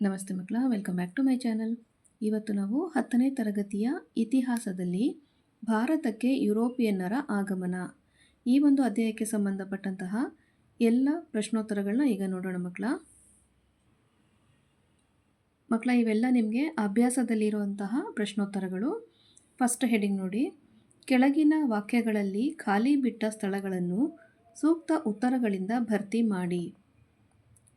ನಮಸ್ತೆ ಮಕ್ಕಳ welcome back to my channel ಇವತ್ತು ನಾವು ಹತ್ತನೇ ತರಗತಿಯ ಇತಿಹಾಸದಲ್ಲಿ ಭಾರತಕ್ಕೆ ಯುರೋಪಿಯನ್ನರ ಆಗಮನ. ಈ ಒಂದು ಅಧ್ಯಾಯಕ್ಕೆ ಸಂಬಂಧಪಟ್ಟಂತಹ ಎಲ್ಲ ಪ್ರಶ್ನೋತ್ತರಗಳನ್ನ ಈಗ ನೋಡೋಣ ಮಕ್ಕಳ. ಮಕ್ಕಳ, ಇವೆಲ್ಲ ನಿಮಗೆ ಅಭ್ಯಾಸದಲ್ಲಿರುವಂತಹ ಪ್ರಶ್ನೋತ್ತರಗಳು. ಫಸ್ಟ್ ಹೆಡಿಂಗ್ ನೋಡಿ. ಕೆಳಗಿನ ವಾಕ್ಯಗಳಲ್ಲಿ ಖಾಲಿ ಬಿಟ್ಟ ಸ್ಥಳಗಳನ್ನು ಸೂಕ್ತ ಉತ್ತರಗಳಿಂದ ಭರ್ತಿ ಮಾಡಿ.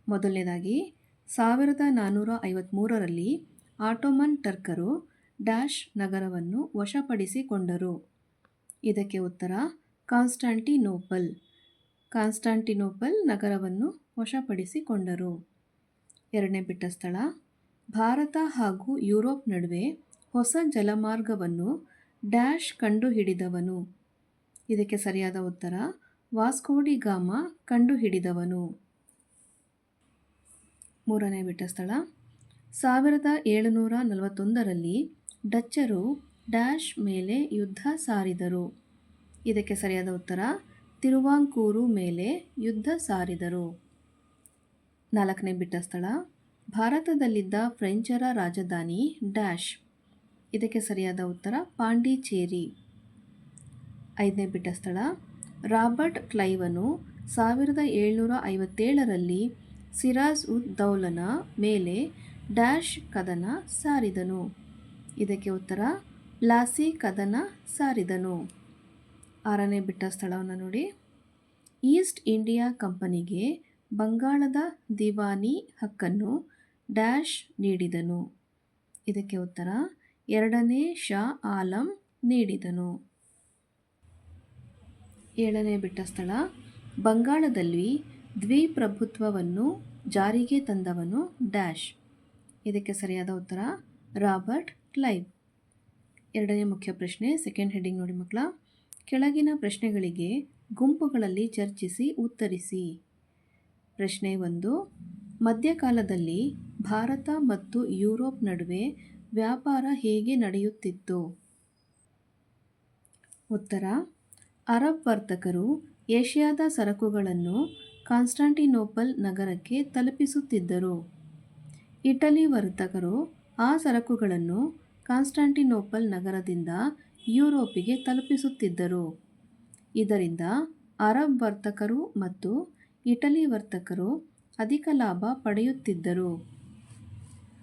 ಮೊದಲನೇದಾಗಿ ಸಾವಿರದ ನಾನ್ನೂರ ಐವತ್ತ್ಮೂರರಲ್ಲಿ ಆಟೋಮನ್ ಟರ್ಕರು ಡ್ಯಾಶ್ ನಗರವನ್ನು ವಶಪಡಿಸಿಕೊಂಡರು. ಇದಕ್ಕೆ ಉತ್ತರ, ಕಾನ್ಸ್ಟಾಂಟಿನೋಪಲ್. ಕಾನ್ಸ್ಟಾಂಟಿನೋಪಲ್ ನಗರವನ್ನು ವಶಪಡಿಸಿಕೊಂಡರು. ಎರಡನೇ ಬಿಟ್ಟ ಸ್ಥಳ, ಭಾರತ ಹಾಗೂ ಯುರೋಪ್ ನಡುವೆ ಹೊಸ ಜಲಮಾರ್ಗವನ್ನು ಡ್ಯಾಶ್ ಕಂಡುಹಿಡಿದವನು. ಇದಕ್ಕೆ ಸರಿಯಾದ ಉತ್ತರ ವಾಸ್ಕೋಡಿ ಗಾಮ ಕಂಡುಹಿಡಿದವನು. ಮೂರನೇ ಬಿಟ್ಟ ಸ್ಥಳ. ಸಾವಿರದ ಏಳುನೂರ ನಲವತ್ತೊಂದರಲ್ಲಿ ಡಚ್ಚರು ಡ್ಯಾಶ್ ಮೇಲೆ ಯುದ್ಧ ಸಾರಿದರು. ಇದಕ್ಕೆ ಸರಿಯಾದ ಉತ್ತರ, ತಿರುವಾಂಕೂರು ಮೇಲೆ ಯುದ್ಧ ಸಾರಿದರು. ನಾಲ್ಕನೇ ಬಿಟ್ಟ ಸ್ಥಳ, ಭಾರತದಲ್ಲಿದ್ದ ಫ್ರೆಂಚರ ರಾಜಧಾನಿ ಡ್ಯಾಶ್. ಇದಕ್ಕೆ ಸರಿಯಾದ ಉತ್ತರ, ಪಾಂಡಿಚೇರಿ. ಐದನೇ ಬಿಟ್ಟ ಸ್ಥಳ, ರಾಬರ್ಟ್ ಕ್ಲೈವನು ಸಾವಿರದ ಏಳ್ನೂರ ಐವತ್ತೇಳರಲ್ಲಿ ಸಿರಾಜ್ ಉದ್ ದೌಲನ ಮೇಲೆ ಡ್ಯಾಶ್ ಕದನ ಸಾರಿದನು. ಇದಕ್ಕೆ ಉತ್ತರ ಪ್ಲಾಸಿ ಕದನ ಸಾರಿದನು. ಆರನೇ ಬಿಟ್ಟ ಸ್ಥಳವನ್ನು ನೋಡಿ. ಈಸ್ಟ್ ಇಂಡಿಯಾ ಕಂಪನಿಗೆ ಬಂಗಾಳದ ದಿವಾನಿ ಹಕ್ಕನ್ನು ಡ್ಯಾಶ್ ನೀಡಿದನು. ಇದಕ್ಕೆ ಉತ್ತರ, ಎರಡನೇ ಶಾ ಆಲಂ ನೀಡಿದನು. ಏಳನೇ ಬಿಟ್ಟ ಸ್ಥಳ, ಬಂಗಾಳದಲ್ಲಿ ದ್ವಿಪ್ರಭುತ್ವವನ್ನು ಜಾರಿಗೆ ತಂದವನು ಡ್ಯಾಶ್. ಇದಕ್ಕೆ ಸರಿಯಾದ ಉತ್ತರ, ರಾಬರ್ಟ್ ಕ್ಲೈವ್. ಎರಡನೇ ಮುಖ್ಯ ಪ್ರಶ್ನೆ, ಸೆಕೆಂಡ್ ಹೆಡ್ಡಿಂಗ್ ನೋಡಿ ಮಕ್ಕಳ. ಕೆಳಗಿನ ಪ್ರಶ್ನೆಗಳಿಗೆ ಗುಂಪುಗಳಲ್ಲಿ ಚರ್ಚಿಸಿ ಉತ್ತರಿಸಿ. ಪ್ರಶ್ನೆ ಒಂದು, ಮಧ್ಯಕಾಲದಲ್ಲಿ ಭಾರತ ಮತ್ತು ಯುರೋಪ್ ನಡುವೆ ವ್ಯಾಪಾರ ಹೇಗೆ ನಡೆಯುತ್ತಿತ್ತು? ಉತ್ತರ, ಅರಬ್ ವರ್ತಕರು ಏಷ್ಯಾದ ಸರಕುಗಳನ್ನು ಕಾನ್ಸ್ಟಾಂಟಿನೋಪಲ್ ನಗರಕ್ಕೆ ತಲುಪಿಸುತ್ತಿದ್ದರು. ಇಟಲಿ ವರ್ತಕರು ಆ ಸರಕುಗಳನ್ನು ಕಾನ್ಸ್ಟಾಂಟಿನೋಪಲ್ ನಗರದಿಂದ ಯುರೋಪಿಗೆ ತಲುಪಿಸುತ್ತಿದ್ದರು. ಇದರಿಂದ ಅರಬ್ ವರ್ತಕರು ಮತ್ತು ಇಟಲಿ ವರ್ತಕರು ಅಧಿಕ ಲಾಭ ಪಡೆಯುತ್ತಿದ್ದರು.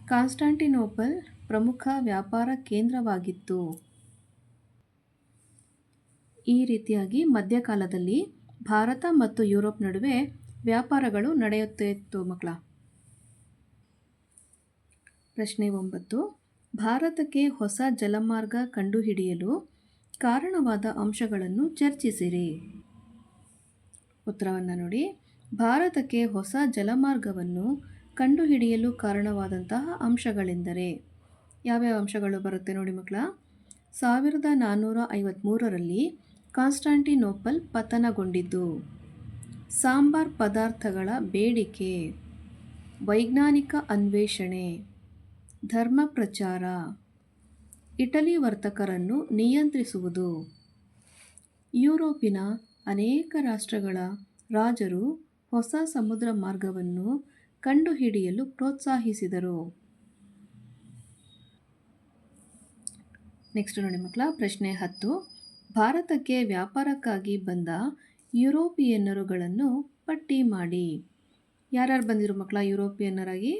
ಕಾನ್ಸ್ಟಾಂಟಿನೋಪಲ್ ಪ್ರಮುಖ ವ್ಯಾಪಾರ ಕೇಂದ್ರವಾಗಿತ್ತು. ಈ ರೀತಿಯಾಗಿ ಮಧ್ಯಕಾಲದಲ್ಲಿ ಭಾರತ ಮತ್ತು ಯುರೋಪ್ ನಡುವೆ ವ್ಯಾಪಾರಗಳು ನಡೆಯುತ್ತಿತ್ತು ಮಕ್ಕಳ. ಪ್ರಶ್ನೆ ಒಂಬತ್ತು. ಭಾರತಕ್ಕೆ ಹೊಸ ಜಲಮಾರ್ಗ ಕಂಡುಹಿಡಿಯಲು ಕಾರಣವಾದ ಅಂಶಗಳನ್ನು ಚರ್ಚಿಸಿರಿ. ಉತ್ತರವನ್ನು ನೋಡಿ. ಭಾರತಕ್ಕೆ ಹೊಸ ಜಲಮಾರ್ಗವನ್ನು ಕಂಡುಹಿಡಿಯಲು ಕಾರಣವಾದಂತಹ ಅಂಶಗಳೆಂದರೆ ಯಾವ್ಯಾವ ಅಂಶಗಳು ಬರುತ್ತೆ ನೋಡಿ ಮಕ್ಕಳ. ಸಾವಿರದ ನಾನ್ನೂರ ಐವತ್ತ್ಮೂರರಲ್ಲಿ ಕಾನ್ಸ್ಟಾಂಟಿನೋಪಲ್ ಪತನಗೊಂಡಿದ್ದು. ಸಾಂಬಾರ್ ಪದಾರ್ಥಗಳ ಬೇಡಿಕೆ, ವೈಜ್ಞಾನಿಕ ಅನ್ವೇಷಣೆ, ಧರ್ಮ ಪ್ರಚಾರ, ಇಟಲಿ ವರ್ತಕರನ್ನು ನಿಯಂತ್ರಿಸುವುದು. ಯುರೋಪಿನ ಅನೇಕ ರಾಷ್ಟ್ರಗಳ ರಾಜರು ಹೊಸ ಸಮುದ್ರ ಮಾರ್ಗವನ್ನು ಕಂಡುಹಿಡಿಯಲು ಪ್ರೋತ್ಸಾಹಿಸಿದರು. ನೆಕ್ಸ್ಟ್ ನೋಡಿ ಮಕ್ಕಳ ಪ್ರಶ್ನೆ ಹತ್ತು. ಭಾರತಕ್ಕೆ ವ್ಯಾಪಾರಕ್ಕಾಗಿ ಬಂದ ಯುರೋಪಿಯನ್ನರುಗಳನ್ನು ಪಟ್ಟಿ ಮಾಡಿ. ಯಾರ್ಯಾರು ಬಂದಿರು ಮಕ್ಕಳ ಯುರೋಪಿಯನ್ನರಾಗಿ?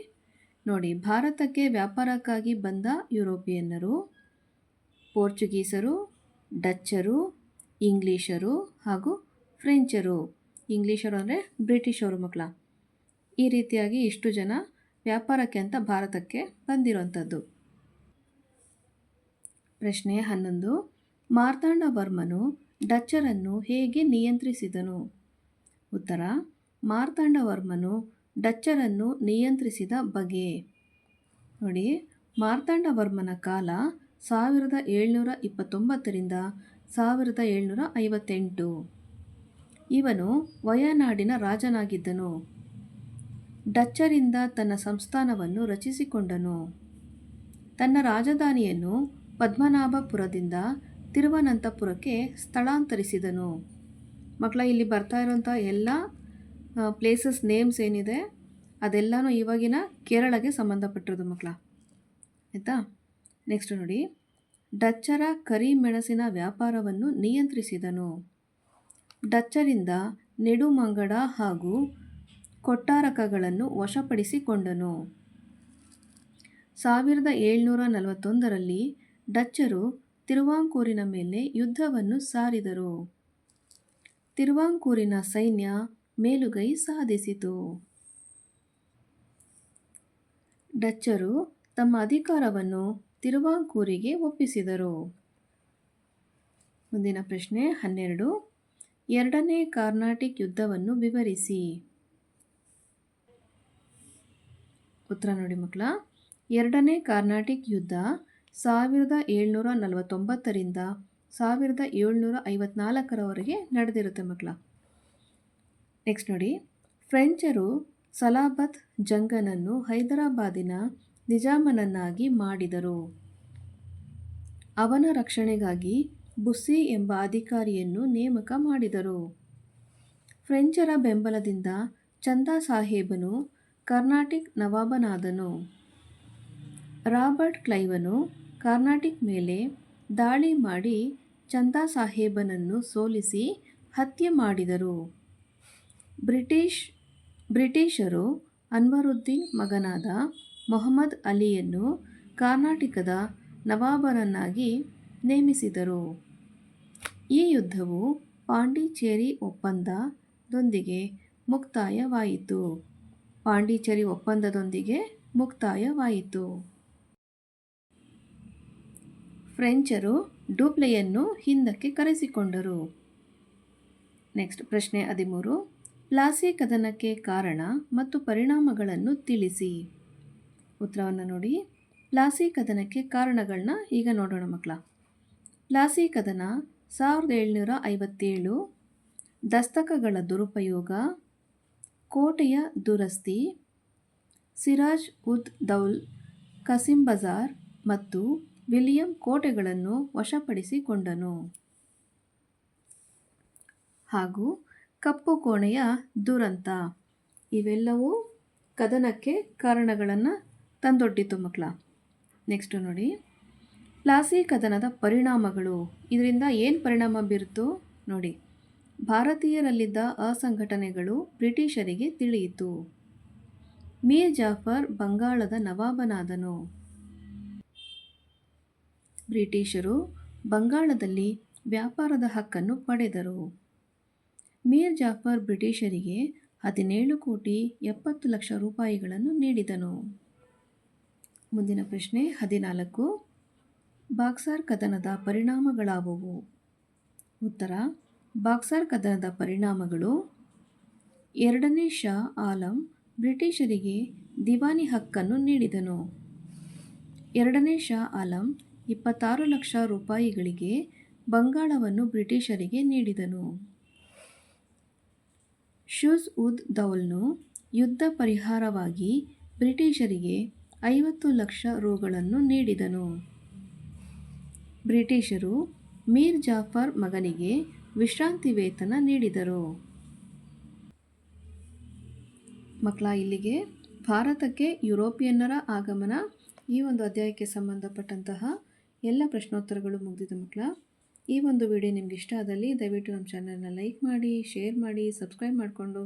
ನೋಡಿ, ಭಾರತಕ್ಕೆ ವ್ಯಾಪಾರಕ್ಕಾಗಿ ಬಂದ ಯುರೋಪಿಯನ್ನರು ಪೋರ್ಚುಗೀಸರು, ಡಚ್ಚರು, ಇಂಗ್ಲೀಷರು ಹಾಗೂ ಫ್ರೆಂಚರು. ಇಂಗ್ಲೀಷರು ಅಂದರೆ ಬ್ರಿಟಿಷರು ಮಕ್ಕಳ. ಈ ರೀತಿಯಾಗಿ ಇಷ್ಟು ಜನ ವ್ಯಾಪಾರಕ್ಕೆ ಅಂತ ಭಾರತಕ್ಕೆ ಬಂದಿರುವಂಥದ್ದು ಪ್ರಶ್ನೆ ಹನ್ನೊಂದು. ಮಾರ್ತಾಂಡವರ್ಮನು ಡಚ್ಚರನ್ನು ಹೇಗೆ ನಿಯಂತ್ರಿಸಿದನು? ಉತ್ತರ ಮಾರ್ತಾಂಡವರ್ಮನು ಡಚ್ಚರನ್ನು ನಿಯಂತ್ರಿಸಿದ ಬಗೆ. ನೋಡಿ ಮಾರ್ತಾಂಡವರ್ಮನ ಕಾಲ ಸಾವಿರದ ಏಳ್ನೂರ ಇಪ್ಪತ್ತೊಂಬತ್ತರಿಂದ ಸಾವಿರದ ಏಳ್ನೂರ ಐವತ್ತೆಂಟು. ಇವನು ವಯನಾಡಿನ ರಾಜನಾಗಿದ್ದನು. ಡಚ್ಚರಿಂದ ತನ್ನ ಸಂಸ್ಥಾನವನ್ನು ರಚಿಸಿಕೊಂಡನು. ತನ್ನ ರಾಜಧಾನಿಯನ್ನು ಪದ್ಮನಾಭಪುರದಿಂದ ತಿರುವನಂತಪುರಕ್ಕೆ ಸ್ಥಳಾಂತರಿಸಿದನು. ಮಕ್ಕಳ, ಇಲ್ಲಿ ಬರ್ತಾ ಇರೋಂಥ ಎಲ್ಲ ಪ್ಲೇಸಸ್ ನೇಮ್ಸ್ ಏನಿದೆ, ಅದೆಲ್ಲನೂ ಇವಾಗಿನ ಕೇರಳಗೆ ಸಂಬಂಧಪಟ್ಟಿರೋದು ಮಕ್ಕಳ. ಆಯಿತಾ? ನೆಕ್ಸ್ಟ್ ನೋಡಿ. ಡಚ್ಚರ ಕರಿಮೆಣಸಿನ ವ್ಯಾಪಾರವನ್ನು ನಿಯಂತ್ರಿಸಿದನು. ಡಚ್ಚರಿಂದ ನೆಡುಮಂಗಡ ಹಾಗೂ ಕೊಟ್ಟಾರಕಗಳನ್ನು ವಶಪಡಿಸಿಕೊಂಡನು. ಸಾವಿರದ ಏಳ್ನೂರ ನಲವತ್ತೊಂದರಲ್ಲಿ ಡಚ್ಚರು ತಿರುವಾಂಕೂರಿನ ಮೇಲೆ ಯುದ್ಧವನ್ನು ಸಾರಿದರು. ತಿರುವಾಂಕೂರಿನ ಸೈನ್ಯ ಮೇಲುಗೈ ಸಾಧಿಸಿತು. ಡಚ್ಚರು ತಮ್ಮ ಅಧಿಕಾರವನ್ನು ತಿರುವಾಂಕೂರಿಗೆ ಒಪ್ಪಿಸಿದರು. ಮುಂದಿನ ಪ್ರಶ್ನೆ ಹನ್ನೆರಡು. ಎರಡನೇ ಕಾರ್ನಾಟಿಕ್ ಯುದ್ಧವನ್ನು ವಿವರಿಸಿ. ಉತ್ತರ ನೋಡಿ ಮಕ್ಕಳ. ಎರಡನೇ ಕಾರ್ನಾಟಿಕ್ ಯುದ್ಧ ಸಾವಿರದ ಏಳ್ನೂರ ನಲವತ್ತೊಂಬತ್ತರಿಂದ ಸಾವಿರದ ಏಳ್ನೂರ ಐವತ್ನಾಲ್ಕರವರೆಗೆ ನಡೆದಿರುತ್ತೆ ಮಕ್ಕಳ. ನೆಕ್ಸ್ಟ್ ನೋಡಿ. ಫ್ರೆಂಚರು ಸಲಾಬತ್ ಜಂಗನನ್ನು ಹೈದರಾಬಾದಿನ ನಿಜಾಮನನ್ನಾಗಿ ಮಾಡಿದರು. ಅವನ ರಕ್ಷಣೆಗಾಗಿ ಬುಸ್ಸಿ ಎಂಬ ಅಧಿಕಾರಿಯನ್ನು ನೇಮಕ ಮಾಡಿದರು. ಫ್ರೆಂಚರ ಬೆಂಬಲದಿಂದ ಚಂದಾ ಸಾಹೇಬನು ಕರ್ನಾಟಿಕ್ ನವಾಬನಾದನು. ರಾಬರ್ಟ್ ಕ್ಲೈವನು ಕರ್ನಾಟಿಕ್ ಮೇಲೆ ದಾಳಿ ಮಾಡಿ ಚಂದಾ ಸಾಹೇಬನನ್ನು ಸೋಲಿಸಿ ಹತ್ಯೆ ಮಾಡಿದರು. ಬ್ರಿಟಿಷ್, ಬ್ರಿಟಿಷರು ಅನ್ವರುದ್ದೀನ್ ಮಗನಾದ ಮೊಹಮ್ಮದ್ ಅಲಿಯನ್ನು ಕರ್ನಾಟಕದ ನವಾಬರನ್ನಾಗಿ ನೇಮಿಸಿದರು. ಈ ಯುದ್ಧವು ಪಾಂಡಿಚೇರಿ ಒಪ್ಪಂದದೊಂದಿಗೆ ಮುಕ್ತಾಯವಾಯಿತು. ಪಾಂಡಿಚೇರಿ ಒಪ್ಪಂದದೊಂದಿಗೆ ಮುಕ್ತಾಯವಾಯಿತು. ಫ್ರೆಂಚರು ಡೂಪ್ಲೆಯನ್ನು ಹಿಂದಕ್ಕೆ ಕರೆಸಿಕೊಂಡರು. ನೆಕ್ಸ್ಟ್ ಪ್ರಶ್ನೆ ಹದಿಮೂರು. ಪ್ಲಾಸಿ ಕದನಕ್ಕೆ ಕಾರಣ ಮತ್ತು ಪರಿಣಾಮಗಳನ್ನು ತಿಳಿಸಿ. ಉತ್ತರವನ್ನು ನೋಡಿ. ಪ್ಲಾಸಿ ಕದನಕ್ಕೆ ಕಾರಣಗಳನ್ನ ಈಗ ನೋಡೋಣ ಮಕ್ಕಳ. ಪ್ಲಾಸಿ ಕದನ ಸಾವಿರದ ಏಳ್ನೂರ ಐವತ್ತೇಳು. ದಸ್ತಕಗಳ ದುರುಪಯೋಗ. ಕೋಟೆಯ ದುರಸ್ತಿ. ಸಿರಾಜ್ ಉದ್ ದೌಲ್ ಕಸಿಂ ಬಜಾರ್ ಮತ್ತು ವಿಲಿಯಂ ಕೋಟೆಗಳನ್ನು ವಶಪಡಿಸಿಕೊಂಡನು. ಹಾಗೂ ಕಪ್ಪು ಕೋಣೆಯ ದುರಂತ. ಇವೆಲ್ಲವೂ ಕದನಕ್ಕೆ ಕಾರಣಗಳನ್ನು ತಂದೊಡ್ಡಿತು ಮಕ್ಕಳ. ನೆಕ್ಸ್ಟು ನೋಡಿ. ಪ್ಲಾಸಿ ಕದನದ ಪರಿಣಾಮಗಳು. ಇದರಿಂದ ಏನು ಪರಿಣಾಮ ಬೀರಿತು? ನೋಡಿ. ಭಾರತೀಯರಲ್ಲಿದ್ದ ಅಸಂಘಟನೆಗಳು ಬ್ರಿಟಿಷರಿಗೆ ತಿಳಿಯಿತು. ಮೀರ್ ಜಾಫರ್ ಬಂಗಾಳದ ನವಾಬನಾದನು. ಬ್ರಿಟಿಷರು ಬಂಗಾಳದಲ್ಲಿ ವ್ಯಾಪಾರದ ಹಕ್ಕನ್ನು ಪಡೆದರು. ಮೀರ್ ಜಾಫರ್ ಬ್ರಿಟಿಷರಿಗೆ ಹದಿನೇಳು ಕೋಟಿ ಎಪ್ಪತ್ತು ಲಕ್ಷ ರೂಪಾಯಿಗಳನ್ನು ನೀಡಿದನು. ಮುಂದಿನ ಪ್ರಶ್ನೆ, ಹದಿನಾಲ್ಕು. ಬಾಕ್ಸಾರ್ ಕದನದ ಪರಿಣಾಮಗಳಾವುವು? ಉತ್ತರ, ಬಾಕ್ಸಾರ್ ಕದನದ ಪರಿಣಾಮಗಳು ಎರಡನೇ ಶಾ ಆಲಂ ಬ್ರಿಟಿಷರಿಗೆ ದಿವಾನಿ ಹಕ್ಕನ್ನು ನೀಡಿದನು. ಎರಡನೇ ಶಾ ಆಲಂ ಇಪ್ಪತ್ತಾರು ಲಕ್ಷ ರೂಪಾಯಿಗಳಿಗೆ ಬಂಗಾಳವನ್ನು ಬ್ರಿಟಿಷರಿಗೆ ನೀಡಿದನು. ಶುಜ್ ಉದ್ ದೌಲ್ನು ಯುದ್ಧ ಪರಿಹಾರವಾಗಿ ಬ್ರಿಟಿಷರಿಗೆ ಐವತ್ತು ಲಕ್ಷ ರೂಗಳನ್ನು ನೀಡಿದನು. ಬ್ರಿಟಿಷರು ಮೀರ್ ಜಾಫರ್ ಮಗನಿಗೆ ವಿಶ್ರಾಂತಿ ವೇತನ ನೀಡಿದರು. ಮಕ್ಕಳ, ಇಲ್ಲಿಗೆ ಭಾರತಕ್ಕೆ ಯುರೋಪಿಯನ್ನರ ಆಗಮನ ಈ ಒಂದು ಅಧ್ಯಾಯಕ್ಕೆ ಸಂಬಂಧಪಟ್ಟಂತಹ ಎಲ್ಲ ಪ್ರಶ್ನೋತ್ತರಗಳು ಮುಗಿದಿದೆ ಮಕ್ಕಳ. ಈ ಒಂದು ವಿಡಿಯೋ ನಿಮ್ಗೆ ಇಷ್ಟ ಆದಲ್ಲಿ ದಯವಿಟ್ಟು ನಮ್ಮ ಚಾನಲ್ನ ಲೈಕ್ ಮಾಡಿ ಶೇರ್ ಮಾಡಿ ಸಬ್ಸ್ಕ್ರೈಬ್ ಮಾಡಿಕೊಂಡು.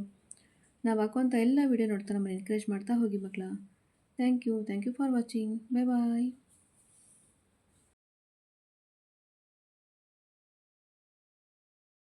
ನಾವು ಹಾಕುವಂಥ ಎಲ್ಲ ವಿಡಿಯೋ ನೋಡ್ತಾ ನಮ್ಮನ್ನು ಎನ್ಕರೇಜ್ ಮಾಡ್ತಾ ಹೋಗಿ ಮಕ್ಕಳ. Thank you thank you for watching bye bye